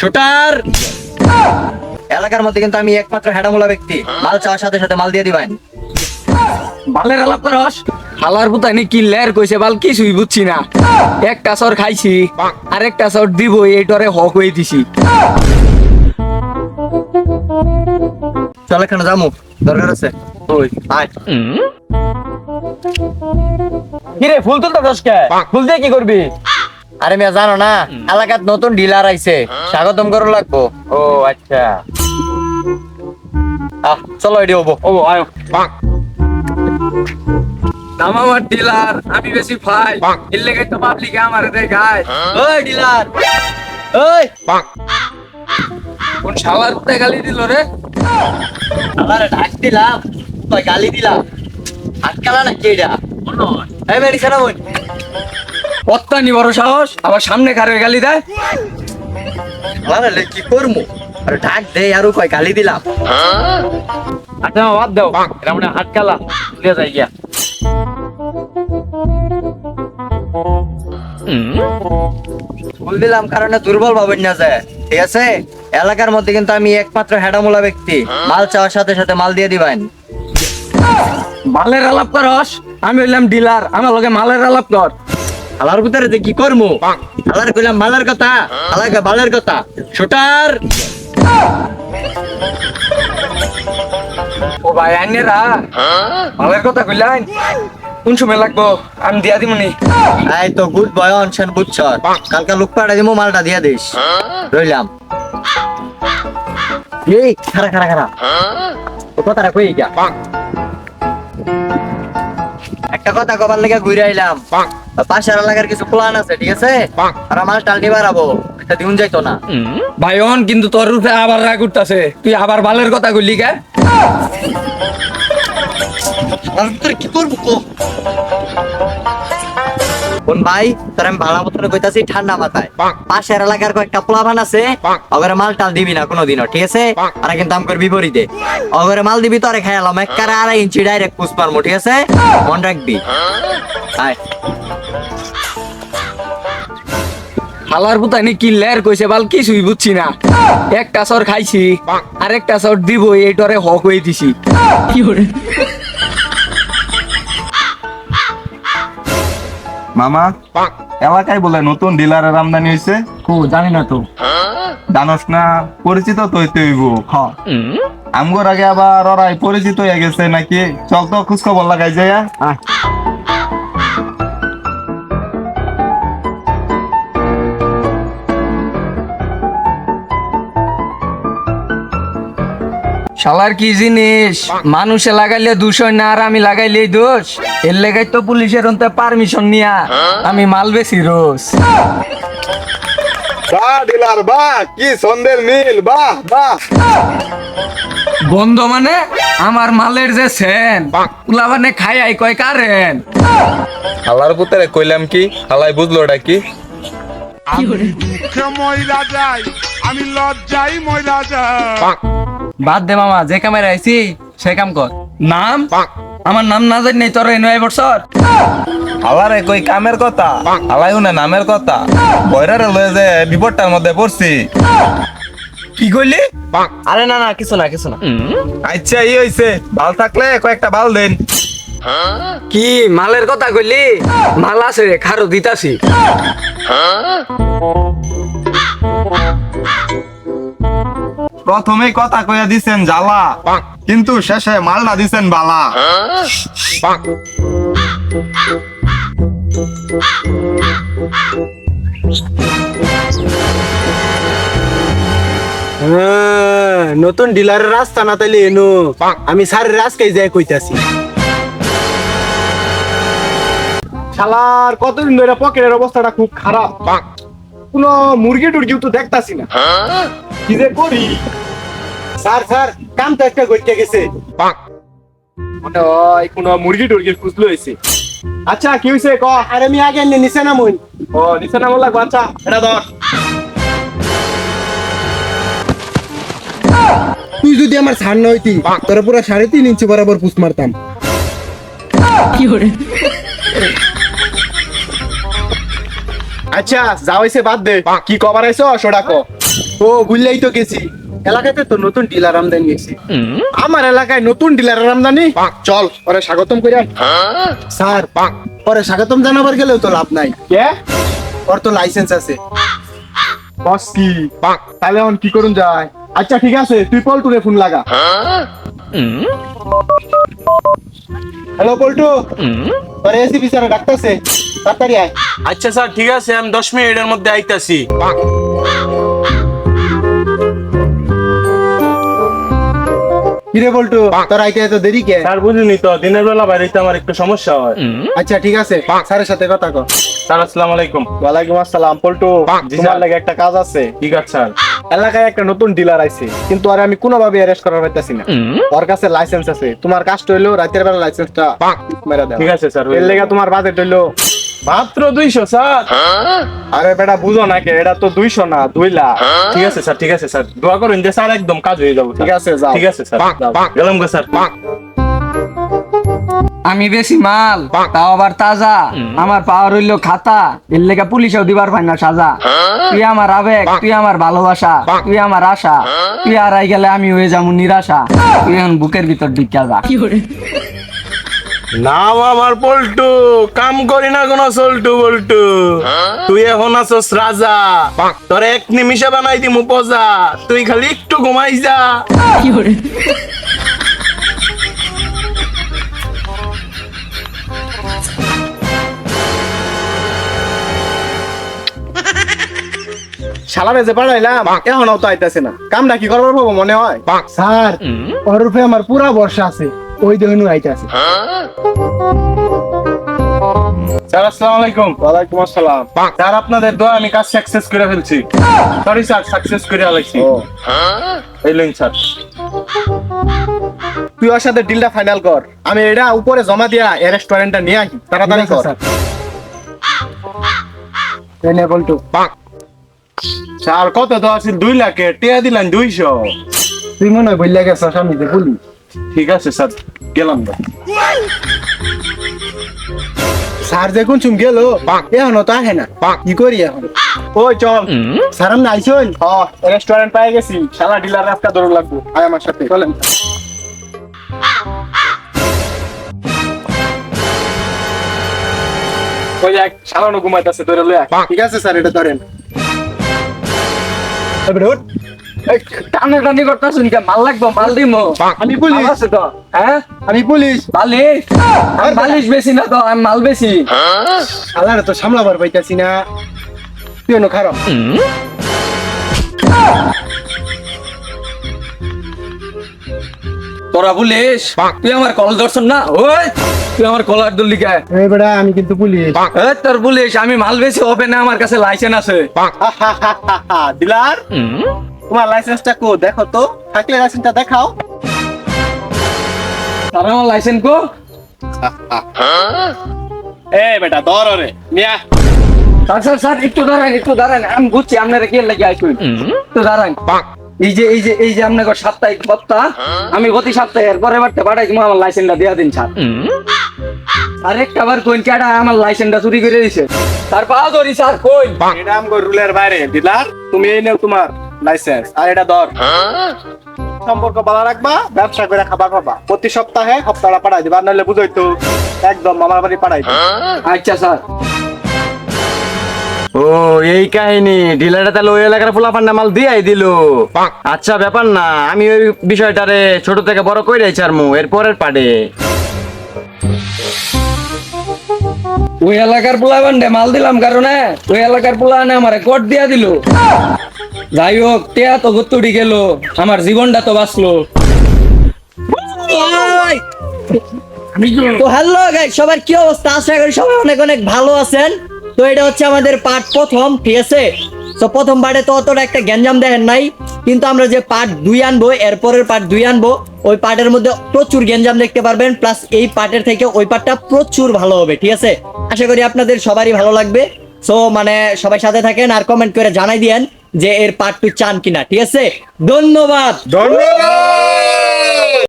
Shooter! এলাকার মধ্যে কিন্তু আমি একমাত্র হেডামোলা ব্যক্তি। মাল চাওয়ার সাথে সাথে মাল দিয়ে দিবেন। বালের আলাপ করস হালার পুতানি কি লের কইছে বাল কিছুই বুঝছি না। একটা সর খাইছি আর একটা সর দিব এই ডরে হক হয়ে দিছি। চল এখানে যামু দরকার আছে। ওই। আয়। কিরে ফুল তুলতে দশকে ফুল দিয়ে কি করবি? আরে মিয়া জানো না এলাকাত নতুন ডিলার আইছে। স্বাগতম করো লাগবো। ও আচ্ছা। আহ চলো এডি হব। ও আয়ো। নাম আমার ডিলার আমি বেশি ফাই এর লেগে তো পাবলিকে আমার দেখায়। ওই ডিলার। ওই। কোন শালার গালি দিল রে? আরে ডাক দিলাম। তুই গালি দিলাম। আটকালা না কে এটা? এই মেরি বোন বড় সাহস আবার সামনে কারে গালি দেয়। কি আরে ডাক দে আরও কয় গালি দিলাম। আচ্ছা বাদ দাও। এটা মানে কালা। তুলে যাই গিয়া। ভুল দিলাম কারণে দুর্বল ভাবেন না যায়। ঠিক আছে? এলাকার মধ্যে কিন্তু আমি একমাত্র হেডামোলা ব্যক্তি। মাল চাওয়ার সাথে সাথে মাল দিয়ে দিবেন। মালের আলাপ করস আমি হইলাম ডিলার আমার লগে মালের আলাপ কর। আলার ভিতরে যে কি করমু? আলার কইলাম মালের কথা আলাকে বালের কথা। শুটার। ও ভাই আইনেরা মালের কথা কইলেন কোন সময় লাগবো? আমি দিয়া দিমনি এই তো গুড বয় অনশন বুঝছ। কালকে লোক পাড়া দিমু মালটা দিয়া দিস। রইলাম। এই খারা খারা খারা ও কথাটা কই গিয়া? একটা কথা কবার লেগে ঘুরে আইলাম। পাশের এলাকার কিছু প্ল্যান আছে ঠিক আছে? আর আমার টালটি বাড়াবো এটা দিন যাইতো না। ভাই অন কিন্তু তোর উপরে আবার রাগ উঠতাছে। তুই আবার বালের কথা কইলি কে? আর তোর কি করব কোন ভাই তোর আমি ভাড়া মতন কইতাছি ঠান্ডা মাথায়। পাশের এলাকার কয়েকটা প্লাবান আছে অগরে মাল টাল দিবি না কোনোদিনও ঠিক আছে? আর কিন্তু আমকর বিপরীতে। অগরে মাল দিবি তোরে খাইলাম এক কারে আড়াই ইঞ্চি ডাইরেক্ট পুষ পারমু ঠিক আছে? মন রাখবি। আয়। হালার পুতানি কি লের কইছে বাল কিছুই বুঝছি না। একটা সর খাইছি আর একটা সর দিব এই ডরে হক হয়ে দিছি। মামা এলাকায় বলে নতুন ডিলারের আমদানি হয়েছে। কো জানি না তো। জানোস না পরিচিত তো হইতে হইব খ। আমগোর আগে আবার ওরাই পরিচিত হয়ে গেছে নাকি? চল তো খোঁজ খবর লাগাই যায় শালার কি জিনিস? মানুষে লাগাইলে দূষণ না আর আমি লাগাইলে দোষ? এর লেগাই তো পুলিশের অন্তে পারমিশন নিয়া আমি মাল বেশি রোজ। বাহ ডিলার বাহ কি সন্দের মিল বাহ বাহ বন্ধ মানে? আমার মালের যে সেন উলা মানে খাই আই কয় কারেন? হালার পুতরে কইলাম কি? হালাই বুঝলো ওটা কি? আমি যাই আমি লজ্জাই ময়রা যাই। বাদ দে মামা যে কামের আইছি সে কাম কর। নাম? আমার নাম না জানি তোর নয় বছর। হালারে কই কামের কথা? হালাইও না নামের কথা। বয়রারে লয়ে যে বিপদটার মধ্যে পড়ছি। কি কইলি? আরে না না কিছু না কিছু না। আচ্ছা ই হইছে। ভালো থাকলে কয়েকটা বাল দেন। কি মালের কথা কইলি? মাল আছে রে খারো দিতাছি। প্রথমেই কথা কইয়া দিছেন জ্বালা। কিন্তু শেষে মালটা দিছেন বালা। হ্যাঁ, নতুন ডিলারের রাস্তা না তাইলে এনো। আমি স্যারের আজকে যাই কইতাছি। শালার কতদিন ধরে পকেটের অবস্থাটা খুব খারাপ। কোনো মুরগি টুরগিও তো দেখতাছি না। কি যে করি? স্যার স্যার কাম তো একটা করতে গেছে। মনে হয় কোনো মুরগি টুরগির খুঁজলো হয়েছে আচ্ছা কি হয়েছে ক? আরে আমি আগে এনে নিছে না মন ও নিছে না বললাম আচ্ছা এটা ধর। তুই যদি আমার ছাড় না হইতি তোর পুরো সাড়ে তিন ইঞ্চি বরাবর পুষ মারতাম। আচ্ছা যা হইছে বাদ দে। কি কবার আইছো সেটা কো ও বুঝলেই তো গেছি। এলাকাতে তো নতুন ডিলার আমদানি গেছি আমার এলাকায় নতুন ডিলার আমদানি। চল ওরে স্বাগতম করে স্যার ওরে স্বাগতম জানাবার গেলেও তো লাভ নাই। কে? ওর তো লাইসেন্স আছে। বস কি? তাহলে এখন কি করুন যায়? আচ্ছা ঠিক আছে তুই পল্টুরে ফোন লাগা। হ্যালো পল্টু। ওরে এসি বিচারে ডাকতেছে। তাড়াতাড়ি আয়। আচ্ছা স্যার ঠিক আছে আমি দশ মিনিটের মধ্যে আইতাছি। কিরে তোর আইতে এত দেরি কে? স্যার বুঝিনি তো দিনের বেলা বাইরেতে আমার একটু সমস্যা হয়। আচ্ছা ঠিক আছে স্যারের সাথে কথা কর স্যার আসসালামু আলাইকুম। ওয়ালাইকুম আসসালাম পল্টু তোমার লাগে একটা কাজ আছে। ঠিক আছে স্যার? এলাকায় একটা নতুন ডিলার আইছে কিন্তু আরে আমি কোনোভাবে অ্যারেস্ট করার পাইতাছি না। ওর কাছে লাইসেন্স আছে তোমার কাজটা হইল রাতের বেলা লাইসেন্সটা মেরে দাও ঠিক আছে স্যার এর লেগে তোমার বাজেট হইল মাত্র দুইশো স্যার। আরে বেটা বুঝো না কে এটা তো দুইশো না দুই লাখ। ঠিক আছে স্যার ঠিক আছে স্যার। দোয়া করুন যে স্যার একদম কাজ হয়ে যাব ঠিক আছে ঠিক আছে স্যার গেলাম গো স্যার। আমি বেশি মাল তাও আবার তাজা। আমার পাওয়ার হইল খাতা। এর লেগে পুলিশেও দিবার পাই না সাজা। তুই আমার আবেগ তুই আমার ভালোবাসা তুই আমার আশা। তুই আর আই গেলে আমি হয়ে যাব নিরাশা। তুই এখন বুকের ভিতর ঢুকিয়া যা। নাম আমার পল্টু কাম করি না কোনো সল্টু বল্টু। তুই এখন আছস রাজা তোর এক নিমিষে বানাই দিমু পজা তুই খালি একটু ঘুমাই যা। শালারে যে পাঠাইলাম এখনও তো আইতাছে না। কামটা কি করবার পাবো মনে হয়? স্যার ওর রূপে আমার পুরা বর্ষা আছে। ওই দেহনু আইতাছে স্যার আসসালামু আলাইকুম। ওয়ালাইকুম আসসালাম। স্যার আপনাদের দোয়া আমি কাজ সাকসেস করে ফেলছি। সরি স্যার সাকসেস করে আলাইছি। এই লইন স্যার। তুই ওর সাথে ডিলটা ফাইনাল কর। আমি এটা উপরে জমা দিয়া এ রেস্টুরেন্টটা নিয়ে আসি। তাড়াতাড়ি কর। এনে বলটু। স্যার কত তো আছে দুই লাখে টিয়া দিলেন দুইশো। তুই মনে হয় বললে গেছিস আমি ঠিক আছে স্যার। গেলাম না। স্যার দেখুন চুম গেল। এখনও তো আহে না। কি করি এখন? ওই চল। স্যার আমি আইসন? হ রেস্টুরেন্ট পাই গেছি। শালা ডিলার রাস্তা দৌড় লাগবো। আয় আমার সাথে। চলেন। ওই এক শালানো ঘুমাইতেছে ধরে লয়া ঠিক আছে স্যার এটা ধরেন। এবারে উঠ। এই, টানা টানি করতেছ কে? মাল লাগবো মাল দিমো। আমি পুলিশ। আছে তো। হ্যাঁ? আমি পুলিশ। বালিশ আমি বালিশ বেশি না তো আমি মাল বেশি। শালারে তো সামলাবার পাইতাছি না। তুই খারাপ। তোরা বলিস তুই আমার কল ধরছন না? ওই তুই আমার কলার দল্লি কে? এই বেটা আমি কিন্তু পুলিশ। এ, তোর বলিস আমি মাল বেশি ওপেনে আমার কাছে লাইসেন্স আছে। দিলার। তোমার লাইসেন্সটা কো দেখো তো। থাকলে লাইসেন্সটা দেখাও। তার আমার লাইসেন্স কো? এ বেটা ধর রে মিয়া। স্যার স্যার স্যার একটু দাঁড়ান একটু দাঁড়ান। আমি বুঝছি আপনারা কি লাগে আইকুন একটু দাঁড়ান। এই যে এই যে এই যে আপনার সাপ্তাহিক সপ্তাহ আমি প্রতি সপ্তাহে এর পরে বারতে পাঠাই তুমি আমার লাইসেন্সটা দিয়া দিন স্যার। আর একটা বার কোন কেডা আমার লাইসেন্সটা চুরি করে দিছে। স্যার পাওয়া ধরি স্যার কই এটা আমগো রুলের বাইরে দিলার তুমি এই নেও তোমার। লাইসেন্স আর এটা ধর। সম্পর্ক ভালো রাখবা ব্যবসা করে খাবার পাবা। প্রতি সপ্তাহে সপ্তাহটা পাঠাই দিবা নাহলে বুঝোই তো একদম মামার বাড়ি পাঠাই দিবা। আচ্ছা স্যার। ও এই কাহিনী ডিলারটা তাহলে ওই এলাকার ফুলাফান্ডা মাল দিয়াই দিল। আচ্ছা ব্যাপার না আমি ওই বিষয়টারে ছোট থেকে বড় করে চারমু এর পরের পাডে ওই এলাকার পোলা বান্ডে মাল দিলাম কারণে ওই এলাকার পোলা আনে আমার কোট দিয়া দিল। যাই হোক টেয়া তো গত্তুড়ি গেল আমার জীবনটা তো বাঁচলো। তো হ্যালো গাইস সবার কি অবস্থা? আশা করি সবাই অনেক অনেক ভালো আছেন। তো এটা হচ্ছে আমাদের পার্ট প্রথম ঠিক আছে? তো প্রথম পার্টে তো অতটা একটা গ্যাঞ্জাম দেখেন নাই। কিন্তু আমরা যে পার্ট দুই আনব এরপরের পার্ট দুই আনব ওই পার্টের মধ্যে প্রচুর গেঞ্জাম দেখতে পারবেন প্লাস এই পার্টের থেকে ওই পার্টটা প্রচুর ভালো হবে, ঠিক আছে? আশা করি আপনাদের সবারই ভালো লাগবে। সো মানে সবাই সাথে থাকেন আর কমেন্ট করে জানাই দিয়েন যে এর পার্ট টু চান কিনা, ঠিক আছে? ধন্যবাদ! ধন্যবাদ!